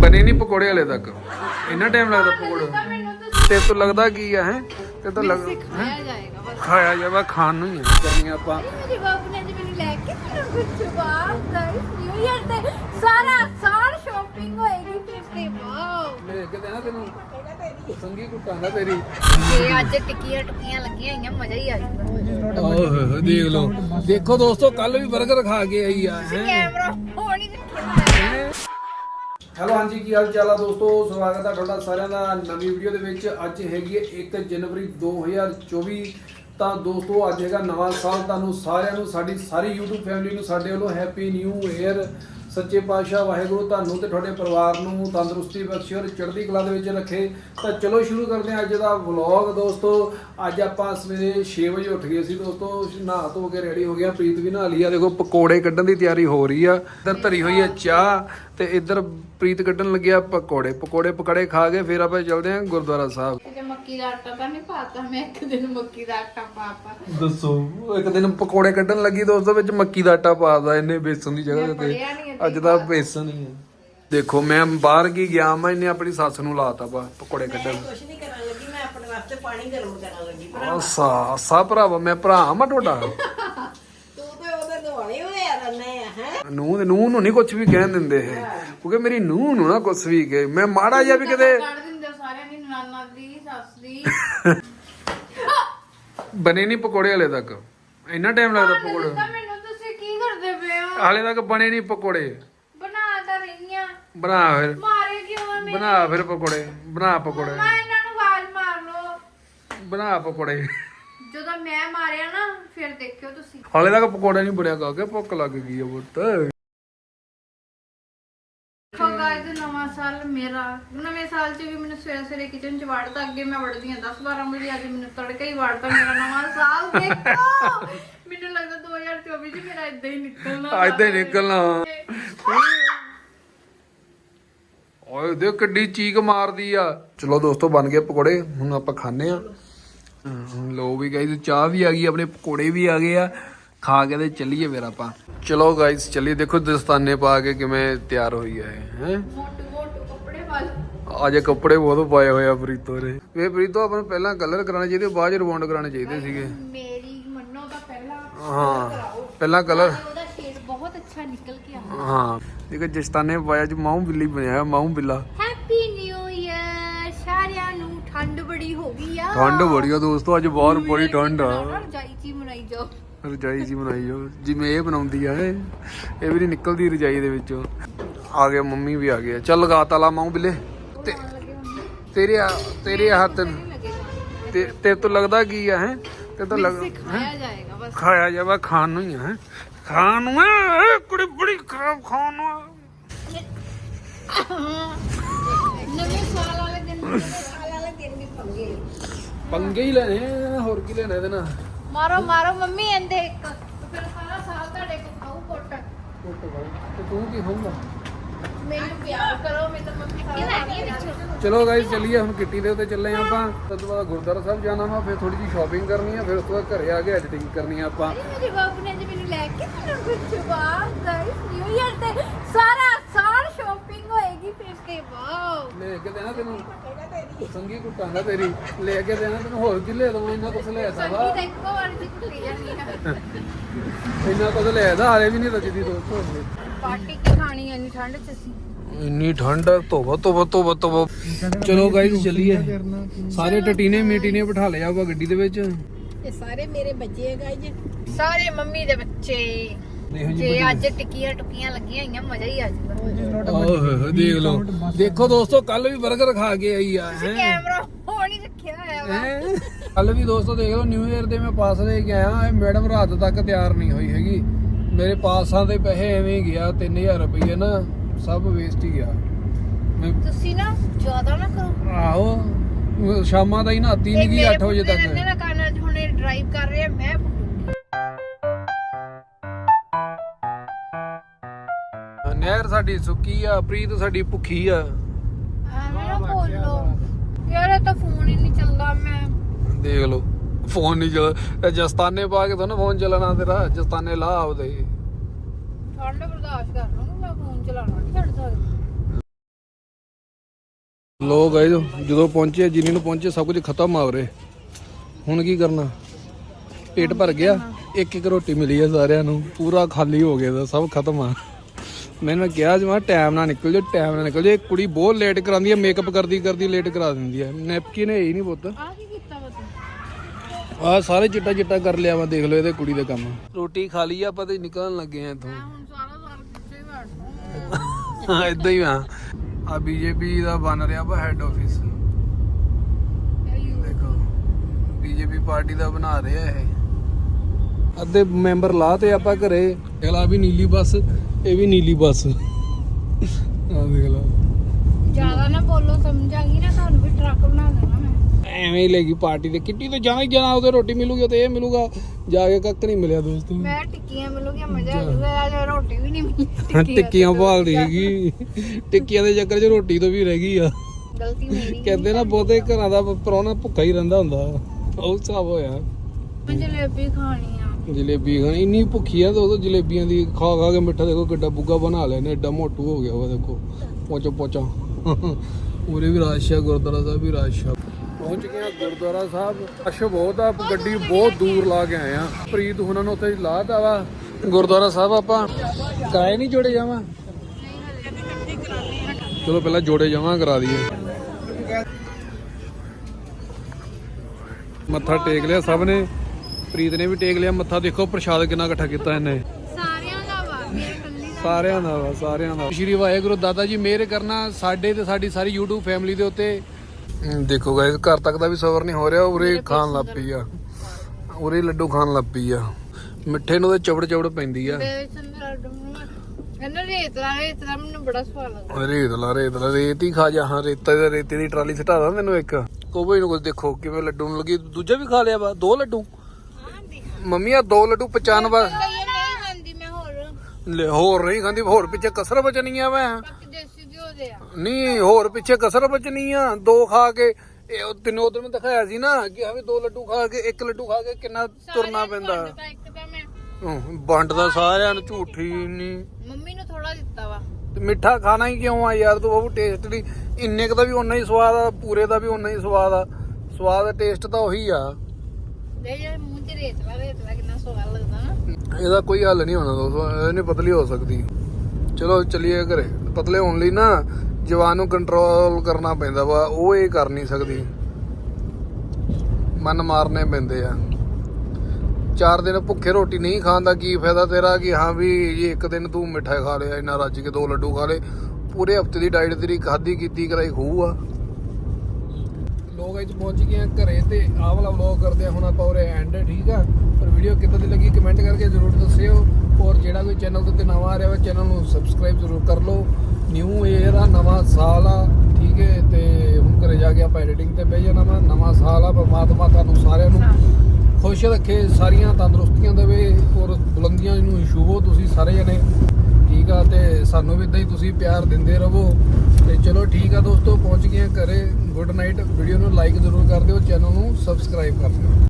ਬਣੇ ਨਹੀਂ ਪਕੌੜੇ ਹਲੇ ਤੱਕ। ਇੰਨਾ ਟਾਈਮ ਲੱਗਦਾ ਪਕੌੜੇ ਤਾਂ ਮੈਨੂੰ ਤਾਂ ਤੇ ਤੋਂ ਲੱਗਦਾ ਕੀ ਆ ਹੈ? ਤੇ ਤੋਂ ਲੱਗ ਸਿਖਾਇਆ ਜਾਏਗਾ ਬਸ। ਖਾਇਆ ਜਾਵਾ ਖਾਣ ਨੂੰ ਹੀ ਆ। ਕਰਨੀਆਂ ਆਪਾਂ। ਮੇਰੇ ਬਾਬੂ ਨੇ ਅੱਜ ਮੈਨੂੰ ਲੈ ਕੇ ਮੈਨੂੰ ਕੁਝ ਬਾਤ ਗਾਇਸ ਨਿਊ ਇਅਰ ਤੇ ਸਾਰਾ ਸਾਲ ਸ਼ਾਪਿੰਗ ਹੋਏਗੀ ਫਿਰ ਤੇ ਵਾਓ। ਲੈ ਕੇ ਦੇਣਾ ਤੈਨੂੰ। ਸੰਗੀ ਕੁੱਟਾਂਦਾ ਤੇਰੀ। ਇਹ ਅੱਜ ਟਿੱਕੀਆਂ ਟੁਕੀਆਂ ਲੱਗੀਆਂ ਹੋਈਆਂ ਮਜ਼ਾ ਹੀ ਆ ਜਾਊਗਾ ਓਹ ਦੇਖ ਲਓ। ਦੇਖੋ ਦੋਸਤੋ ਕੱਲ ਵੀ 버ਗਰ ਖਾ ਕੇ ਆਈ ਆ ਹੈ? ਕੈਮਰਾ ਹੈਲੋ, ਹਾਂਜੀ, ਕੀ ਹਾਲ ਚਾਲ ਆ ਦੋਸਤੋ? ਸਵਾਗਤ ਹੈ ਤੁਹਾਡਾ ਸਾਰਿਆਂ ਦਾ ਨਵੀਂ ਵੀਡੀਓ ਦੇ ਵਿੱਚ। ਅੱਜ ਹੈਗੀ ਹੈ 1 ਜਨਵਰੀ 2024 ਤਾਂ ਦੋਸਤੋ, ਅੱਜ ਹੈਗਾ ਨਵਾਂ ਸਾਲ। ਤੁਹਾਨੂੰ ਸਾਰਿਆਂ ਨੂੰ, ਸਾਡੀ ਸਾਰੀ YouTube ਫੈਮਿਲੀ ਨੂੰ, ਸਾਡੇ ਵੱਲੋਂ ਹੈਪੀ ਨਿਊ ਇਅਰ ਸੱਚੇ ਪਾਤਸ਼ਾਹ ਵਾਹਿਗੁਰੂ, ਤੁਹਾਨੂੰ ਤੇ ਤੁਹਾਡੇ ਪਰਿਵਾਰ ਨੂੰ ਤੰਦਰੁਸਤੀ ਬਖਸ਼ੇ ਔਰ ਚੜ੍ਹਦੀ ਕਲਾ ਦੇ ਵਿੱਚ ਰੱਖੇ। ਤਾਂ ਚਲੋ ਸ਼ੁਰੂ ਕਰਦੇ ਹਾਂ ਅੱਜ ਦਾ ਵਲੌਗ ਦੋਸਤੋ। ਅੱਜ ਆਪਾਂ ਸਵੇਰੇ 6 ਵਜੇ ਉੱਠ ਗਏ ਸੀ ਦੋਸਤੋ। ਨਹਾ ਧੋ ਕੇ ਰੈਡੀ ਹੋ ਗਿਆ ਪ੍ਰੀਤ ਵੀ ਨਹਾ ਲਈ ਆ। ਦੇਖੋ, ਪਕੌੜੇ ਕੱਢਣ ਦੀ ਤਿਆਰੀ ਹੋ ਰਹੀ ਆ। ਇੱਧਰ ਧਰੀ ਹੋਈ ਆ ਚਾਹ ਤੇ ਇੱਧਰ ਪ੍ਰੀਤ ਕੱਢਣ ਲੱਗਿਆ ਪਕੌੜੇ। ਪਕੌੜੇ ਪਕੜੇ ਖਾ ਕੇ ਫਿਰ ਆਪਾਂ ਚੱਲਦੇ ਹਾਂ ਗੁਰਦੁਆਰਾ ਸਾਹਿਬ। ਮੱਕੀ ਦਾ ਆਟਾ ਤਾਂ ਨਹੀਂ ਪਾਤਾ ਮੈਂ ਇੱਕ ਦਿਨ ਮੱਕੀ ਦਾ ਆਟਾ ਪਾਤਾ। ਦੱਸੋ ਇੱਕ ਦਿਨ ਪਕੌੜੇ ਕੱਢਣ ਲੱਗੀ ਦੋਸਤੋ ਵਿੱਚ ਮੱਕੀ ਦਾ ਆਟਾ ਪਾਦਾ ਇਹਨੇ ਬੇਸਨ ਦੀ ਜਗ੍ਹਾ ਤੇ। ਪੜਿਆ ਨਹੀਂ ਅੱਜ ਤਾਂ ਬੇਸਨ ਹੀ ਹੈ ਦੇਖੋ ਮੈਂ ਬਾਹਰ ਕੀ ਗਿਆ ਮੈਂ ਇਹਨੇ ਆਪਣੀ ਸੱਸ ਨੂੰ ਲਾਤਾ ਬਾ ਪਕੌੜੇ ਕੱਢਣ। ਕੁਛ ਨਹੀਂ ਕਰਨ ਲੱਗੀ ਮੈਂ ਆਪਣੇ ਵਾਸਤੇ ਪਾਣੀ ਗਰਮ ਕਰਨ ਲੱਗੀ ਪਰ ਆਸਾ ਸਾ ਭਰਾਵਾ ਮੈਂ ਭਰਾ ਮਾ ਤੁਹਾਡਾ? ਤੂੰ ਤੇ ਉਹਦੇ ਦੁਆਲੇ ਹੋਏ ਆ ਰਹਿੰਦੇ ਆ ਹੈ? ਨੂੰ ਨੂੰ ਨੂੰ ਨਹੀਂ ਕੁਝ ਵੀ ਕਹਿਣ ਦਿੰਦੇ ਹੈ। ਕਿਉਂਕਿ ਮੇਰੀ ਨੂੰ ਨੂੰ ਨਾ ਕੁਝ ਵੀ ਕਹੇ। ਮੈਂ ਮਾੜਾ ਜਿਹਾ ਵੀ ਕਿਤੇ ਕੱਢ ਦਿੰਦੇ ਸਾਰਿਆਂ ਦੀ ਨਾਨਾ ਦੀ ਸੱਸ ਦੀ ਬਣੇ ਨਹੀਂ ਪਕੌੜੇ ਹਲੇ ਤੱਕ। ਇੰਨਾ ਟਾਈਮ ਲੱਗਦਾ ਪਕੌੜੇ। ਮੈਨੂੰ ਤੁਸੀਂ ਕੀ ਕਰਦੇ ਪਏ ਹੋ? ਹਾਲੇ ਤੱਕ ਬਣੇ ਨਹੀਂ ਪਕੌੜੇ। ਬਣਾ ਤਾਂ ਰਹੀਆਂ ਬਣਾ ਫਿਰ। ਮਾਰੇ ਕਿਉਂ ਆ ਬਣਾ ਫਿਰ ਪਕੌੜੇ। ਬਣਾ ਪਕੌੜੇ। ਮੈਂ ਇਹਨਾਂ ਨੂੰ ਆਵਾਜ਼ ਮਾਰ ਲਓ। ਬਣਾ ਪਕੌੜੇ। ਜਦੋਂ ਮੈਂ ਮਾਰਿਆ ਨਾ ਫਿਰ ਦੇਖਿਓ ਤੁਸੀਂ। ਹਾਲੇ ਤੱਕ ਪਕੌੜਾ ਨਹੀਂ ਬਣਿਆ ਕਾ ਕੇ ਭੁੱਖ ਲੱਗ ਗਈ ਆ ਪੁੱਤ ਸਾਲ ਮੇਰਾ ਨਵੇਂ ਸਾਲ 'ਚ ਵੀ ਮੈਨੂੰ ਸਵੇਰੇ ਸਵੇਰੇ ਕਿਚਨ 'ਚ ਵੜਦਾ ਅੱਗੇ ਮੈਂ ਵੜਦੀ ਹਾਂ 10 12 ਵਜੇ ਅੱਜ ਮੈਨੂੰ ਤੜਕਾ ਹੀ ਵੜਦਾ ਮੇਰਾ ਨਵਾਂ ਸਾਲ ਦੇਖੋ! ਮੈਨੂੰ ਲੱਗਦਾ 2024 'ਚ ਮੇਰਾ ਇਦਾਂ ਹੀ ਨਿਕਲਣਾ ਅੱਜ ਤੇ ਨਿਕਲਣਾ। ਓਏ ਦੇ ਕਿੱਡੀ ਚੀਕ ਮਾਰਦੀ ਆ। ਚਲੋ ਦੋਸਤੋ ਬਣ ਗਏ ਪਕੌੜੇ ਹੁਣ ਆਪਾਂ ਖਾਣੇ ਆ ਲੋ ਵੀ ਗਾਈਸ ਚਾਹ ਵੀ ਆ ਗਈ ਆਪਣੇ ਪਕੌੜੇ ਵੀ ਆ ਗਏ ਆ। ਖਾ ਕੇ ਤੇ ਚੱਲੀਏ ਫਿਰ ਆਪਾਂ। ਚਲੋ ਗਾਈਸ ਚੱਲੀਏ। ਦੇਖੋ ਦਸਤਾਨੇ ਪਾ ਕੇ ਕਿਵੇਂ ਤਿਆਰ ਹੋਈ ਹੈ? ਹੈ ਮੋਟੂ ਮੋਟੂ ਕੱਪੜੇ ਪਾ ਲਓ। ਅੱਜ ਕੱਪੜੇ ਬਹੁਤ ਪਾਏ ਹੋਏ ਆ ਪ੍ਰੀਤੋ ਨੇ ਇਹ ਪ੍ਰੀਤੋ ਆਪਾਂ ਨੂੰ ਪਹਿਲਾਂ ਕਲਰ ਕਰਾਉਣੇ ਚਾਹੀਦੇ ਬਾਅਦ ਚ ਰਿਬੌਂਡ ਕਰਾਉਣੇ ਚਾਹੀਦੇ ਸੀਗੇ। ਮੇਰੀ ਮੰਨੋ ਤਾਂ ਪਹਿਲਾਂ ਹਾਂ ਪਹਿਲਾਂ ਕਲਰ ਉਹਦਾ ਸ਼ੇਡ ਬਹੁਤ ਅੱਛਾ ਨਿਕਲ ਕੇ ਆਇਆ ਹਾਂ ਦੇਖੋ ਜਸਤਾਨੇ ਪਾਇਆ ਚ ਮਾਊ ਬਿੱਲੀ ਬਣਿਆ ਮਾਊ ਬਿੱਲਾ। ਹੈਪੀ ਨਿਊ ਇਅਰ ਸਾਰਿਆਂ ਨੂੰ ਠੰਡ ਬੜੀ ਹੋ ਗਈ ਆ। ਠੰਡ ਬੜੀ ਆ ਦੋਸਤੋ ਅੱਜ ਬਾਹਰ ਬੜੀ ਠੰਡ ਆ। ਰਜਾਈ ਹੀ ਮਨਾਈ ਜਾਓ। ਰਜਾਈ ਜੀ ਬਣਾਈ ਜੋ ਜਿਵੇਂ ਇਹ ਬਣਾਉਂਦੀ ਆ ਇਹ। ਵੀ ਨਿਕਲਦੀ ਰਜਾਈ ਦੇ ਵਿੱਚੋਂ। ਆ ਗਿਆ ਮੰਮੀ ਵੀ ਆ ਗਿਆ ਚੱਲ ਲਗਾ ਤਾਲਾ ਮਾਊ ਬਿੱਲੇ। ਤੇ ਤੇਰੇ ਆ- ਤੇਰੇ ਹੱਥ ਤੇ ਤੇ ਤੋਂ ਲੱਗਦਾ ਕੀ ਆ ਹੈ? ਤੇ ਤੋਂ ਲੱਗ ਸਿਖਾਇਆ ਜਾਏਗਾ ਬਸ। ਖਾਇਆ ਜਾਵਾ ਖਾਣ ਨੂੰ ਹੀ ਹੈਂ। ਖਾਣ ਨੂੰ ਇਹ ਕੁੜੀ ਬੜੀ ਖਰਾਬ ਖਾਣ ਨੂੰ ਆ। ਨਵੇਂ ਸਾਲ ਵਾਲੇ ਦਿਨ ਸਾਲ ਵਾਲੇ ਦਿਨ ਵੀ ਪੰਗੇ। ਪੰਗੇ ਹੀ ਲੈਣੇ ਆ, ਹੋਰ ਕੀ ਲੈਣਾ ਇਹਦੇ ਨਾਲ? ਮਾਰੋ ਮਾਰੋ ਮੰਮੀ ਇਹਦੇ ਇੱਕ। ਤੇ ਫਿਰ ਸਾਰਾ ਸਾਲ ਤੁਹਾਡੇ ਕੋ ਖਾਊ ਕੁੱਟ ਤੇ ਤੂੰ ਕੀ ਹੋਊਗਾ ਮੈਨੂੰ ਪਿਆਰ ਕਰੋ ਮੈਂ ਤਾਂ ਮੰਮੀ ਸਾਰਾ ਚਲੋ ਗਾਇਸ ਚੱਲੀਏ ਹੁਣ ਕਿੱਟੀ ਦੇ ਉੱਤੇ ਚੱਲੇ ਆਂ ਆਪਾਂ। ਉਸ ਤੋਂ ਬਾਅਦ ਗੁਰਦੁਆਰਾ ਸਾਹਿਬ ਜਾਣਾ ਵਾ ਫਿਰ ਥੋੜੀ ਜਿਹੀ ਸ਼ਾਪਿੰਗ ਕਰਨੀ ਆ ਫਿਰ ਉਸ ਤੋਂ ਬਾਅਦ ਘਰੇ ਆ ਕੇ ਐਡੀਟਿੰਗ ਕਰਨੀ ਆ ਆਪਾਂ। ਮੇਰੇ ਬਾਬੂ ਨੇ ਅੱਜ ਮੈਨੂੰ ਲੈ ਕੇ ਮੈਨੂੰ ਕੁਝ ਬਾਤ ਗਾਇਸ ਨਿਊ ਇਅਰ ਤੇ। ਸਾਰਾ ਸਾਲ ਸ਼ਾਪਿੰਗ ਹੋਏਗੀ ਫਿਰ ਤੇ ਵਾਓ ਲੈ ਕੇ ਦੇਣਾ ਤੈਨੂੰ। ਸੰਗੀ ਕੁੱਟਾਂਦਾ ਤੇਰੀ। ਲੈ ਕੇ ਦੇਣਾ ਤੈਨੂੰ ਹੋਰ ਕੀ ਲੈ ਦਵਾਂ ਇੰਨਾ ਕੁਛ ਲੈ ਤਾ ਸੰਗੀ ਵਾ ਤਾਂ ਇੱਕੋ ਵਾਰ ਦੀ ਕੁੱਟੀ ਜਾਣੀ ਹੈ ਇੰਨਾ ਕੁਛ ਲੈ ਦਾ ਹਾਲੇ ਵੀ ਨਹੀਂ ਰਜਦੀ ਦੋਸਤੋ ਪਾਰਟੀ ਕੀ ਖਾਣੀ ਐ ਇੰਨੀ ਠੰਡ ਚ ਅਸੀਂ? ਇੰਨੀ ਠੰਡ ਆ, ਤੋਬਾ ਤੋਬਾ ਤੋਬਾ ਤੋਬਾ ਚਲੋ ਗਾਇਸ ਚੱਲੀਏ। ਸਾਰੇ ਟਟੀਨੇ ਮੀਟੀਨੇ ਬਿਠਾ ਲਿਆ ਆਪਾਂ ਗੱਡੀ ਦੇ ਵਿੱਚ। ਇਹ ਸਾਰੇ ਮੇਰੇ ਬੱਚੇ ਹੈਗਾ ਜੀ ਸਾਰੇ ਮੰਮੀ ਦੇ ਬੱਚੇ। ਦੇਖੋ ਜੀ ਅੱਜ ਟਿੱਕੀਆਂ ਟੁਕੀਆਂ ਲੱਗੀਆਂ ਹੋਈਆਂ ਮਜ਼ਾ ਹੀ ਆ ਜਾਊਗਾ। ਓਹ ਦੇਖ ਲਓ। ਦੇਖੋ ਦੋਸਤੋ ਕੱਲ ਵੀ 버ਗਰ ਖਾ ਕੇ ਆਈ ਆ ਹੈ। ਕੈਮਰਾ ਹੋਣ ਹੀ ਰੱਖਿਆ ਹੋਇਆ ਵਾ। ਕੱਲ ਵੀ ਦੋਸਤੋ ਦੇਖ ਲਓ ਨਿਊ ਇਅਰ ਦੇ ਮੈਂ ਪਾਸ ਦੇ ਕੇ ਆਇਆ। ਇਹ ਮੈਡਮ ਰਾਤ ਤੱਕ ਤਿਆਰ ਨਹੀਂ ਹੋਈ ਹੈਗੀ। ਮੇਰੇ ਪਾਸਾਂ ਦੇ ਪੈਸੇ ਐਵੇਂ ਗਿਆ 3000 ਰੁਪਏ ਨਾ ਸਭ ਵੇਸਟ ਹੀ ਗਿਆ। ਮੈਂ ਤੁਸੀਂ ਨਾ ਜ਼ਿਆਦਾ ਨਾ ਕਰੋ। ਆਹੋ ਸ਼ਾਮਾਂ ਦਾ ਹੀ ਨਹਾਤੀ ਨਹੀਂ ਗਈ 8 ਵਜੇ ਤੱਕ। ਨਾ ਕਾਨਾ ਹੁਣੇ ਡਰਾਈਵ ਕਰ ਰਹੇ ਮੈਂ ਨਹਿਰ ਸਾਡੀ ਸੁੱਕੀ ਆ ਪ੍ਰੀਤ ਸਾਡੀ ਭੁੱਖੀ ਆ। ਐਵੇਂ ਨਾ ਬੋਲੋ ਯਾਰ ਇਹ ਤਾਂ ਫੋਨ ਹੀ ਨਹੀਂ ਚੱਲਦਾ ਮੈਂ ਦੇਖ ਲਓ। ਫੋਨ ਨਹੀਂ ਚੱਲ ਜਸਤਾਨੇ ਪਾ ਕੇ ਤੁਹਾਨੂੰ ਫੋਨ ਚੱਲਣਾ ਤੇਰਾ ਜਸਤਾਨੇ ਲਾ ਉਹਦੇ ਠੰਡ ਬਰਦਾਸ਼ਤ ਕਰ ਲਵਾਂਗਾ ਮੈਂ ਫੋਨ ਚਲਾਉਣਾ ਨਹੀਂ ਛੱਡ ਸਕਦੇ। ਲੋ ਗਏ ਜਦੋਂ ਪਹੁੰਚੇ ਜਿੰਨੀ ਨੂੰ ਪਹੁੰਚੇ ਸਭ ਕੁਝ ਖਤਮ ਆ ਉਰੇ। ਹੁਣ ਕੀ ਕਰਨਾ? ਪੇਟ ਭਰ ਗਿਆ ਇੱਕ ਇੱਕ ਰੋਟੀ ਮਿਲੀ ਆ ਸਾਰਿਆਂ ਨੂੰ। ਪੂਰਾ ਖਾਲੀ ਹੋ ਗਿਆ ਸਭ ਖਤਮ ਆ। ਮੈਨੂੰ ਕਿਹਾ ਜੀ ਮੈਂ ਟਾਈਮ ਨਾਲ ਨਿਕਲ ਜਾ ਟਾਈਮ ਨਾਲ ਨਿਕਲ ਜਾ ਇਹ ਕੁੜੀ ਬਹੁਤ ਲੇਟ ਕਰਾਉਂਦੀ ਆ ਮੇਕਅਪ ਕਰਦੀ ਕਰਦੀ ਲੇਟ ਕਰਾ ਦਿੰਦੀ ਆ। ਨੈਪਕਿਨ ਹੈ ਹੀ ਨਹੀਂ ਪੁੱਤ। ਆ ਕੀ ਆ ਸਾਰੇ ਚਿੱਟਾ ਚਿੱਟਾ ਕਰ ਲਿਆ ਵਾ ਦੇਖ ਲਓ ਇਹਦੇ ਕੁੜੀ ਦਾ ਕੰਮ। ਰੋਟੀ ਖਾ ਲਈ ਆ ਪਤਾ ਨਿਕਲਣ ਲੱਗੇ ਆ ਇੱਥੋਂ। ਮੈਂ ਹੁਣ ਸਾਰਾ ਸਾਲ ਪਿੱਛੇ ਹੀ ਬੈਠਾ ਹਾਂ। ਇਦਾਂ ਹੀ ਆ। ਆ ਬੀਜੇਪੀ ਦਾ ਬਣ ਰਿਹਾ ਵਾ ਹੈੱਡ ਆਫਿਸ ਦੇਖੋ ਬੀਜੇਪੀ ਪਾਰਟੀ ਦਾ ਬਣਾ ਰਿਹਾ ਇਹ। ਅੱਧੇ ਮੈਂਬਰ ਲਾ ਤੇ ਆਪਾਂ ਘਰੇ। ਅਗਲਾ ਵੀ ਨੀਲੀ ਬੱਸ ਇਹ ਵੀ ਨੀਲੀ ਬੱਸ। ਆ ਦੇਖ ਲਾ। ਜ਼ਿਆਦਾ ਨਾ ਬੋਲੋ ਸਮਝਾਂਗੀ ਨਾ ਤੁਹਾਨੂੰ ਵੀ ਟਰੱਕ ਬਣਾ ਦੇਣਾ। ਐਵੇਂ ਹੀ ਲੈਗੀ ਪਾਰਟੀ ਤੇ। ਕਿੱਟੀ ਤੇ ਜਾਣਾ ਹੀ ਜਾਣਾ ਉਹਦੇ ਰੋਟੀ ਮਿਲੂਗੀ ਤੇ ਇਹ ਮਿਲੂਗਾ। ਜਾ ਕੇ ਕੱਖ ਨਹੀਂ ਮਿਲਿਆ ਦੋਸਤੋ ਮੈਂ ਟਿੱਕੀਆਂ ਮਿਲੂਗੀਆਂ ਮਜ਼ਾ ਆਊਗਾ ਅੱਜ ਰੋਟੀ ਵੀ ਨਹੀਂ ਮਿਲੀ। ਟਿੱਕੀਆਂ ਭਾਲਦੀ ਸੀਗੀ। ਟਿੱਕੀਆਂ ਦੇ ਚੱਕਰ 'ਚ ਰੋਟੀ ਤੋਂ ਵੀ ਰਹਿ ਗਈ ਆ। ਗਲਤੀ ਮੇਰੀ ਕਹਿੰਦੇ ਨਾ ਬਹੁਤੇ ਘਰਾਂ ਦਾ ਪਰੌਣਾ ਭੁੱਖਾ ਹੀ ਰਹਿੰਦਾ ਹੁੰਦਾ। ਉਹ ਹਿਸਾਬ ਹੋਇਆ। ਮੈਂ ਜਲੇਬੀ ਖਾਣੀ ਆ। ਜਲੇਬੀ ਖਾਣੀ ਇੰਨੀ ਭੁੱਖੀ ਆ ਤਾਂ ਉਦੋਂ ਜਲੇਬੀਆਂ ਦੀ ਖਾ ਖਾ ਕੇ ਮਿੱਠਾ ਦੇਖੋ ਕਿੱਡਾ ਬੁੱਗਾ ਬਣਾ ਲਿਆ ਨੇ ਐਡਾ ਮੋਟੂ ਹੋ ਗਿਆ ਵਾ ਦੇਖੋ। ਪੋਚੋ ਪੋਚਾ। ਉਰੇ ਵੀ ਰਾਸ਼ ਆ ਗੁਰਦੁਆਰਾ ਸਾਹਿਬ ਵੀ ਰਾਸ਼ ਆ ਪਹੁੰਚ ਗਏ ਆ ਗੁਰਦੁਆਰਾ ਸਾਹਿਬ। ਰਸ਼ ਬਹੁਤ ਆ ਗੱਡੀ ਬਹੁਤ ਦੂਰ ਲਾ ਕੇ ਆਏ ਆ। ਪ੍ਰੀਤ ਹੁਣਾਂ ਨੂੰ ਉੱਥੇ ਲਾਤਾ ਵਾ। ਗੁਰਦੁਆਰਾ ਸਾਹਿਬ ਆਪਾਂ ਕਾਏ ਨਹੀਂ ਜੋੜੇ ਜਾਵਾਂ? ਚਲੋ ਪਹਿਲਾਂ ਜੋੜੇ ਜਾਵਾਂ ਕਰਾ ਦਈਏ। ਮੱਥਾ ਟੇਕ ਲਿਆ ਸਭ ਨੇ। ਪ੍ਰੀਤ ਨੇ ਵੀ ਟੇਕ ਲਿਆ। ਮੱਥਾ ਦੇਖੋ ਪ੍ਰਸ਼ਾਦ ਕਿੰਨਾ ਇਕੱਠਾ ਕੀਤਾ ਇਹਨੇ। ਸਾਰਿਆਂ ਦਾ ਵਾ ਮੇਰੇ ਕੱਲੀ ਦਾ। ਸਾਰਿਆਂ ਦਾ ਵਾ ਸਾਰਿਆਂ ਦਾ। ਸ਼੍ਰੀ ਵਾਹਿਗੁਰੂ ਦਾਦਾ ਜੀ ਮਿਹਰ ਕਰਨਾ ਸਾਡੇ ਤੇ ਸਾਡੀ ਸਾਰੀ YouTube ਫੈਮਿਲੀ ਦੇ ਉੱਤੇ। ਦੇਖੋ ਗਾਇਸ ਘਰ ਤੱਕ ਦਾ ਵੀ ਸਬਰ ਨਹੀਂ ਹੋ ਰਿਹਾ ਉਰੇ ਖਾਣ ਲੱਗ ਪਈ ਆ। ਉਰੇ ਲੱਡੂ ਖਾਣ ਲੱਗ ਪਈ ਆ। ਮਿੱਠੇ ਨੂੰ ਤੇ ਚਵੜ ਚਵੜ ਪੈਂਦੀ ਆ। ਇਹਨਾਂ ਰੇਤ ਲਾ ਰੇਤ ਲਾ ਮੈਨੂੰ ਬੜਾ ਸਵਾਦ ਲੱਗਦਾ। ਰੇਤ ਲਾ ਰੇਤ ਲਾ ਰੇਤ ਹੀ ਖਾ ਜਾ ਹਾਂ ਰੇਤਾ ਦੇ ਰੇਤੇ ਦੀ ਟਰਾਲੀ ਸਟਾ ਦਾਂ ਤੈਨੂੰ ਇੱਕ। ਕੋਬਈ ਨੂੰ ਕੁਝ ਦੇਖੋ ਕਿਵੇਂ ਲੱਡੂ ਨੂੰ ਲੱਗੀ। ਦੂਜਾ ਵੀ ਖਾ ਲਿਆ ਵਾ ਦੋ ਲੱਡੂ? ਮੰਮੀ ਆ ਦੋ ਲੱਡੂ 95 ਇਹ ਨਹੀਂ ਖਾਂਦੀ ਮੈਂ ਹੋਰ। ਲੈ ਹੋਰ ਨਹੀਂ ਖਾਂਦੀ ਹੋਰ ਪਿੱਛੇ ਕਸਰ ਬਚਣੀ ਆ ਮੈਂ ਆ। ਨਹੀਂ ਹੋਰ ਪਿੱਛੇ ਕਸਰ ਬਚਣੀ ਆ ਦੋ ਖਾ ਕੇ। ਇਹ ਉਹ ਤੈਨੂੰ ਉਧਰ ਮੈਂ ਦਿਖਾਇਆ ਸੀ ਨਾ ਕਿ ਹਵੇ ਦੋ ਲੱਡੂ ਖਾ ਕੇ ਇੱਕ ਲੱਡੂ ਖਾ ਕੇ ਕਿੰਨਾ ਤੁਰਨਾ ਪੈਂਦਾ। ਤਾਂ ਇੱਕ ਤਾਂ ਮੈਂ। ਹੂੰ, ਵੰਡਦਾ ਸਾਰਿਆਂ ਨੂੰ ਝੂਠੀ ਨਹੀਂ। ਮੰਮੀ ਨੂੰ ਥੋੜਾ ਦਿੱਤਾ ਵਾ। ਤੇ ਮਿੱਠਾ ਖਾਣਾ ਹੀ ਕਿਉਂ ਆ ਯਾਰ ਤੂੰ ਉਹ ਟੇਸਟ ਦੀ। ਇੰਨੇ ਕ ਦਾ ਵੀ ਉਨਾ ਹੀ ਸਵਾਦ ਆ ਪੂਰੇ ਦਾ ਵੀ ਉਨਾ ਹੀ ਸਵਾਦ ਆ। ਸਵਾਦ ਟੇਸਟ ਤਾਂ ਉਹੀ ਆ। ਦੇ ਜੇ ਮੂੰਹ ਚ ਰੇਤ ਲਾ ਰੇਤ ਲਾ ਕਿੰਨਾ ਸਵਾਦ ਲੱਗਦਾ ਨਾ ਇਹਦਾ ਕੋਈ ਹੱਲ ਨਹੀਂ ਹੋਣਾ ਦੋਸਤੋ। ਇਹ ਨਹੀਂ ਪਤਲੀ ਹੋ ਸਕਦੀ। ਚਲੋ ਚੱਲੀਏ ਘਰੇ। ਪਤਲੇ ਹੋਣ ਲਈ ਨਾ ਜਵਾਨ ਨੂੰ ਕੰਟਰੋਲ ਕਰਨਾ ਪੈਂਦਾ ਵਾ, ਉਹ ਇਹ ਕਰ ਨਹੀਂ ਸਕਦੀ। ਮਨ ਮਾਰਨੇ ਪੈਂਦੇ ਆ। ਚਾਰ ਦਿਨ ਭੁੱਖੇ ਰੋਟੀ ਨਹੀਂ ਖਾਣ ਦਾ ਕੀ ਫਾਇਦਾ ਤੇਰਾ ਕਿ ਹਾਂ ਵੀ ਇਹ ਇੱਕ ਦਿਨ ਤੂੰ ਮਿੱਠਾ ਖਾ ਲਿਆ, ਇੰਨਾ ਰੱਜ ਕੇ ਦੋ ਲੱਡੂ ਖਾ ਲਏ, ਪੂਰੇ ਹਫ਼ਤੇ ਦੀ ਡਾਈਟ ਤੇਰੀ ਖਾਦੀ ਕੀਤੀ ਕਰਾਈ ਖੂਹ ਆ। ਲੋਕ ਅੱਜ ਪਹੁੰਚ ਗਏ ਆ ਘਰੇ ਤੇ ਆਹ ਵਾਲਾ ਵਲੌਗ ਕਰਦੇ ਆ, ਹੁਣ ਆਪਾਂ ਉਰੇ ਐਂਡ ਠੀਕ ਆ? ਪਰ ਵੀਡੀਓ ਕਿੱਦਾਂ ਦੀ ਲੱਗੀ ਕਮੈਂਟ ਕਰਕੇ ਜ਼ਰੂਰ ਦੱਸਿਓ। ਔਰ ਜਿਹੜਾ ਕੋਈ ਚੈਨਲ ਤੇ ਨਵਾਂ ਆ ਰਿਹਾ ਵਾ ਚੈਨਲ ਨੂੰ ਸਬਸਕ੍ਰਾਈਬ ਜ਼ਰੂਰ ਕਰ ਲਓ। ਨਿਊ ਈਅਰ ਆ, ਨਵਾਂ ਸਾਲ ਆ, ਠੀਕ ਹੈ, ਤੇ ਹੁਣ ਘਰੇ ਜਾ ਕੇ ਆਪਾਂ ਐਡੀਟਿੰਗ ਤੇ ਬਹਿ ਜਾਣਾ ਵਾ। ਨਵਾਂ ਸਾਲ ਆ, ਪਰਮਾਤਮਾ ਤੁਹਾਨੂੰ ਸਾਰਿਆਂ ਨੂੰ ਖੁਸ਼ ਰੱਖੇ, ਸਾਰੀਆਂ ਤੰਦਰੁਸਤੀਆਂ ਦੇਵੇ ਔਰ ਬੁਲੰਦੀਆਂ ਨੂੰ ਛੂਹੋ ਤੁਸੀਂ ਸਾਰੇ ਜਣੇ, ਠੀਕ ਆ, ਤੇ ਸਾਨੂੰ ਵੀ ਇਦਾਂ ਹੀ ਤੁਸੀਂ ਪਿਆਰ ਦਿੰਦੇ ਰਹੋ। ਤੇ ਚਲੋ ਠੀਕ ਆ ਦੋਸਤੋ, ਪਹੁੰਚ ਗਏ ਆ ਘਰੇ। ਗੁੱਡ ਨਾਈਟ ਵੀਡੀਓ ਨੂੰ ਲਾਈਕ ਜ਼ਰੂਰ ਕਰ ਦਿਓ ਚੈਨਲ ਨੂੰ ਸਬਸਕ੍ਰਾਈਬ ਕਰ ਦਿਓ।